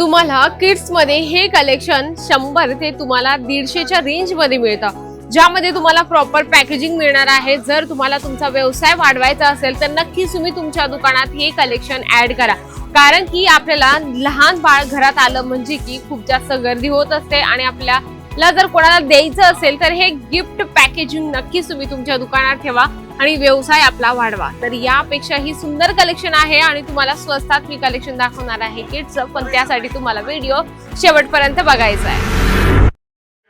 तुम्हाला किड्समध्ये हे कलेक्शन शंभर ते तुम्हाला दीडशेच्या रेंजमध्ये मिळतं. ज्यामध्ये तुम्हाला प्रॉपर पॅकेजिंग मिळणार आहे. जर तुम्हाला तुमचा व्यवसाय वाढवायचा असेल तर नक्कीच तुम्ही तुमच्या दुकानात हे कलेक्शन ऍड करा. कारण की आपल्याला लहान बाळ घरात आलं म्हणजे की खूप जास्त गर्दी होत असते आणि आपल्याला जर कोणाला द्यायचं असेल तर हे गिफ्ट पॅकेजिंग नक्कीच तुम्ही तुमच्या दुकानात ठेवा. आणि व्यवसाय आपला वाढवा. तर यापेक्षा ही सुंदर कलेक्शन आहे आणि तुम्हाला स्वस्तात मी कलेक्शन दाखवणार आहे किड्सचं पण त्यासाठी तुम्हाला व्हिडिओ शेवटपर्यंत बघायचा आहे.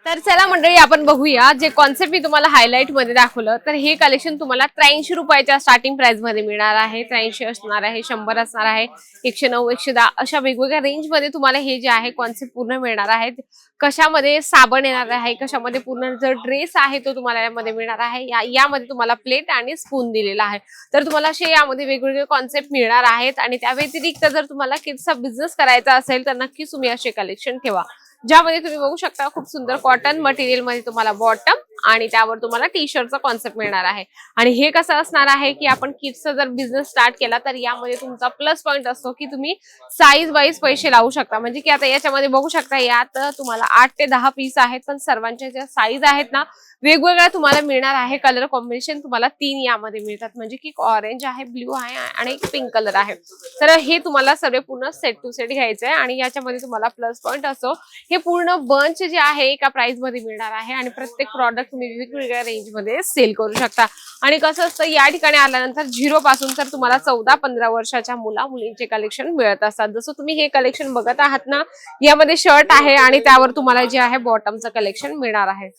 तर चला मंडळी आपण बघूया जे कॉन्सेप्ट मी तुम्हाला हायलाईटमध्ये दाखवलं. तर हे कलेक्शन तुम्हाला त्र्याऐंशी रुपयाच्या स्टार्टिंग प्राइसमध्ये मिळणार आहे. त्र्याऐंशी असणार आहे शंभर असणार आहे एकशे नऊ एकशे दहा अशा वेगवेगळ्या रेंजमध्ये तुम्हाला हे जे आहे कॉन्सेप्ट पूर्ण मिळणार आहेत. कशामध्ये साबण येणार आहे कशामध्ये पूर्ण जो ड्रेस आहे तो तुम्हाला यामध्ये मिळणार आहे या यामध्ये तुम्हाला प्लेट आणि स्पून दिलेला आहे. तर तुम्हाला असे यामध्ये वेगवेगळे कॉन्सेप्ट मिळणार आहेत आणि त्या व्यतिरिक्त जर तुम्हाला किड्सचा बिझनेस करायचा असेल तर नक्कीच तुम्ही असे कलेक्शन ठेवा. ज्यामध्ये तुम्ही बघू शकता खूप सुंदर कॉटन मटेरियलमध्ये तुम्हाला बॉटम आणि त्यावर तुम्हाला टी शर्टचा कॉन्सेप्ट मिळणार आहे. आणि हे कसं असणार आहे की आपण किड्सचा जर बिझनेस स्टार्ट केला तर यामध्ये तुमचा प्लस पॉईंट असतो की तुम्ही साईज वाईज पैसे लावू शकता. म्हणजे की आता याच्यामध्ये बघू शकता यात तुम्हाला आठ ते दहा पीस आहेत पण सर्वांच्या ज्या साईज आहेत ना वेगवेगळ्या तुम्हाला मिळणार आहे. कलर कॉम्बिनेशन तुम्हाला तीन यामध्ये मिळतात. म्हणजे की ऑरेंज आहे ब्ल्यू आहे आणि एक पिंक कलर आहे. तर हे तुम्हाला सर्व पूर्ण सेट टू सेट घ्यायचं आहे आणि याच्यामध्ये तुम्हाला प्लस पॉईंट असो हे पूर्ण बंच जे आहे एका प्राइसमध्ये मिळणार आहे आणि प्रत्येक प्रॉडक्ट तुम्ही वेगवेगळ्या रेंजमध्ये सेल करू शकता. आणि कसं असतं या ठिकाणी आल्यानंतर झिरो पासून तर तुम्हाला चौदा पंधरा वर्षाच्या मुला मुलींचे कलेक्शन मिळत असतात. जसं तुम्ही हे कलेक्शन बघत आहात ना यामध्ये शर्ट आहे आणि त्यावर तुम्हाला जे आहे बॉटमचं कलेक्शन मिळणार आहे.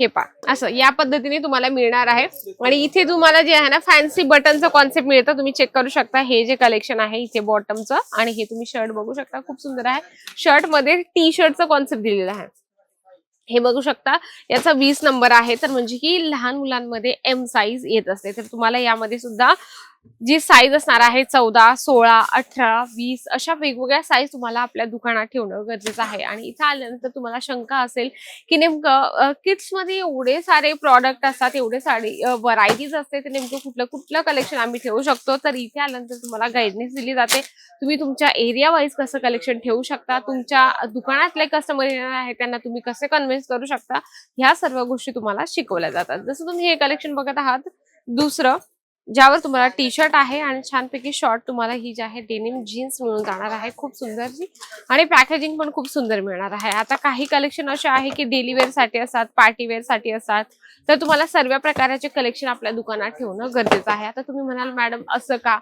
हे पा असं या पद्धतीने तुम्हाला मिळणार आहे. आणि इथे तुम्हाला जे आहे ना फॅन्सी बटनचं कॉन्सेप्ट मिळतं. तुम्ही चेक करू शकता. हे जे कलेक्शन आहे इथे बॉटमचं आणि हे तुम्ही शर्ट बघू शकता. खूप सुंदर आहे. शर्टमध्ये टी शर्टचं कॉन्सेप्ट दिलेलं आहे. हे बघू शकता. याचा वीस नंबर आहे. तर म्हणजे की लहान मुलांमध्ये एम साईज येत असते. तर तुम्हाला यामध्ये सुद्धा जी साईज असणार आहे चौदा सोळा अठरा वीस अशा वेगवेगळ्या साईज तुम्हाला आपल्या दुकानात ठेवणं गरजेचं आहे. आणि इथं आल्यानंतर तुम्हाला शंका असेल की नेमकं किड्समध्ये एवढे सारे प्रॉडक्ट असतात एवढे सारे व्हरायटीज असते ते नेमकं कुठलं कुठलं कलेक्शन आम्ही ठेवू शकतो? तर इथे आल्यानंतर तुम्हाला गाईडनेस दिली जाते. तुम्ही तुमच्या एरिया वाईज कसं कलेक्शन ठेवू शकता? तुमच्या दुकानातले कस्टमर येणार आहे त्यांना तुम्ही कसे कन्व्हिन्स करू शकता? ह्या सर्व गोष्टी तुम्हाला शिकवल्या जातात. जसं तुम्ही हे कलेक्शन बघत आहात दुसरं ज्यावर तुम्हाला टी शर्ट आहे आणि छानपैकी शॉर्ट तुम्हाला ही जी आहे डेनिम जीन्स मिळून जाणार आहे. खूप सुंदरची आणि पॅकेजिंग पण खूप सुंदर मिळणार आहे. आता काही कलेक्शन असे आहे की डेली वेअरसाठी असतात पार्टी वेअरसाठी असतात. तर तुम्हाला सर्व प्रकारचे कलेक्शन आपल्या दुकानात ठेवणं गरजेचं आहे. आता तुम्ही म्हणाल मॅडम असं का?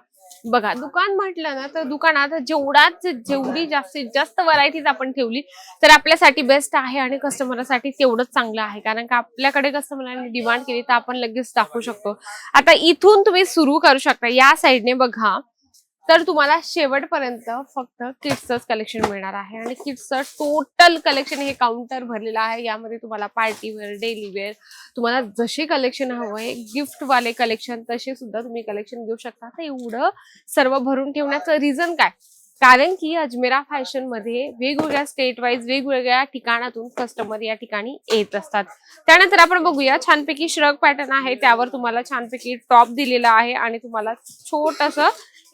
बघा दुकान म्हटलं ना तर दुकानात जेवढाच जेवढी जास्तीत जास्त व्हरायटीज आपण ठेवली तर आपल्यासाठी बेस्ट आहे आणि कस्टमरसाठी तेवढंच चांगलं आहे. कारण का आपल्याकडे कस्टमरांनी डिमांड केली तर आपण लगेच टाकू शकतो. आता इथून तुम्ही सुरू करू शकता. या साईडने बघा. तर तुम्हाला शेवटपर्यंत फक्त किड्सच कलेक्शन मिळणार आहे. आणि किड्सचं टोटल कलेक्शन हे काउंटर भरलेलं आहे. यामध्ये तुम्हाला पार्टी वेअर डेली वेअर तुम्हाला जसे कलेक्शन हवंय गिफ्ट वाले कलेक्शन तसे सुद्धा तुम्ही कलेक्शन घेऊ शकता. तर एवढं सर्व भरून ठेवण्याचं रिझन काय? कारण की अजमेरा फॅशनमध्ये वेगवेगळ्या स्टेट वाईज वेगवेगळ्या ठिकाणातून कस्टमर या ठिकाणी येत असतात. त्यानंतर आपण बघूया छानपैकी श्रग पॅटर्न आहे. त्यावर तुम्हाला छानपैकी टॉप दिलेला आहे आणि तुम्हाला छोटस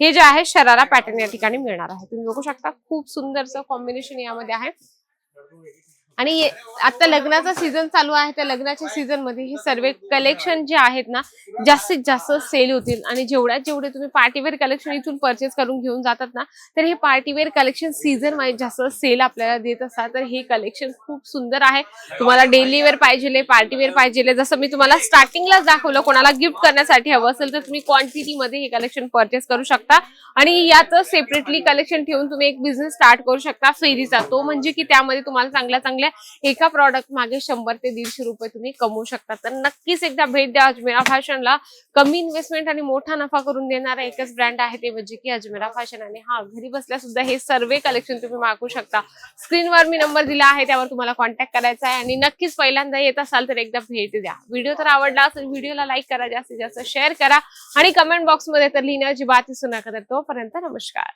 हे जे आहे शरारा पॅटर्न या ठिकाणी मिळणार आहे. तुम्ही बघू शकता खूप सुंदरचं कॉम्बिनेशन यामध्ये आहे. आणि आता लग्नाचा सीझन चालू आहे त्या लग्नाच्या सीझनमध्ये हे सर्व कलेक्शन जे आहेत ना जास्तीत जास्त सेल होतील. आणि जेवढ्यात जेवढे तुम्ही पार्टीवेअर कलेक्शन इथून परचेस करून घेऊन जातात ना तर हे पार्टीवेअर कलेक्शन सीझनमध्ये जास्त सेल आपल्याला देत असतात. तर हे कलेक्शन खूप सुंदर आहे. तुम्हाला डेली वेअर पाहिजे पार्टीवेअर पाहिजे जसं मी तुम्हाला स्टार्टिंगला दाखवलं कोणाला गिफ्ट करण्यासाठी हवं असेल तर तुम्ही क्वांटिटी मध्ये हे कलेक्शन परचेस करू शकता. आणि यात सेपरेटली कलेक्शन ठेवून तुम्ही एक बिझनेस स्टार्ट करू शकता फेरीचा. तो म्हणजे की त्यामध्ये तुम्हाला चांगल्या चांगल्या एका प्रॉडक्ट मागे शंभर ते दीडशे रुपये तुम्ही कमवू शकता. तर नक्कीच एकदा भेट द्या अजमेरा फॅशनला. कमी इन्व्हेस्टमेंट आणि मोठा नफा करून देणारा एकच ब्रँड आहे ते म्हणजे की अजमेरा फॅशन. आणि हा घरी बसल्या सुद्धा हे सर्व कलेक्शन तुम्ही मागू शकता. स्क्रीनवर मी नंबर दिला आहे त्यावर तुम्हाला कॉन्टॅक्ट करायचा आहे. आणि नक्कीच पहिल्यांदा येत असाल तर एकदा भेट द्या. व्हिडिओ तर आवडला असेल व्हिडिओला लाईक करा जास्तीत जास्त शेअर करा. आणि कमेंट बॉक्समध्ये तर लिहिण्याची बात दिसू नका तर तोपर्यंत नमस्कार.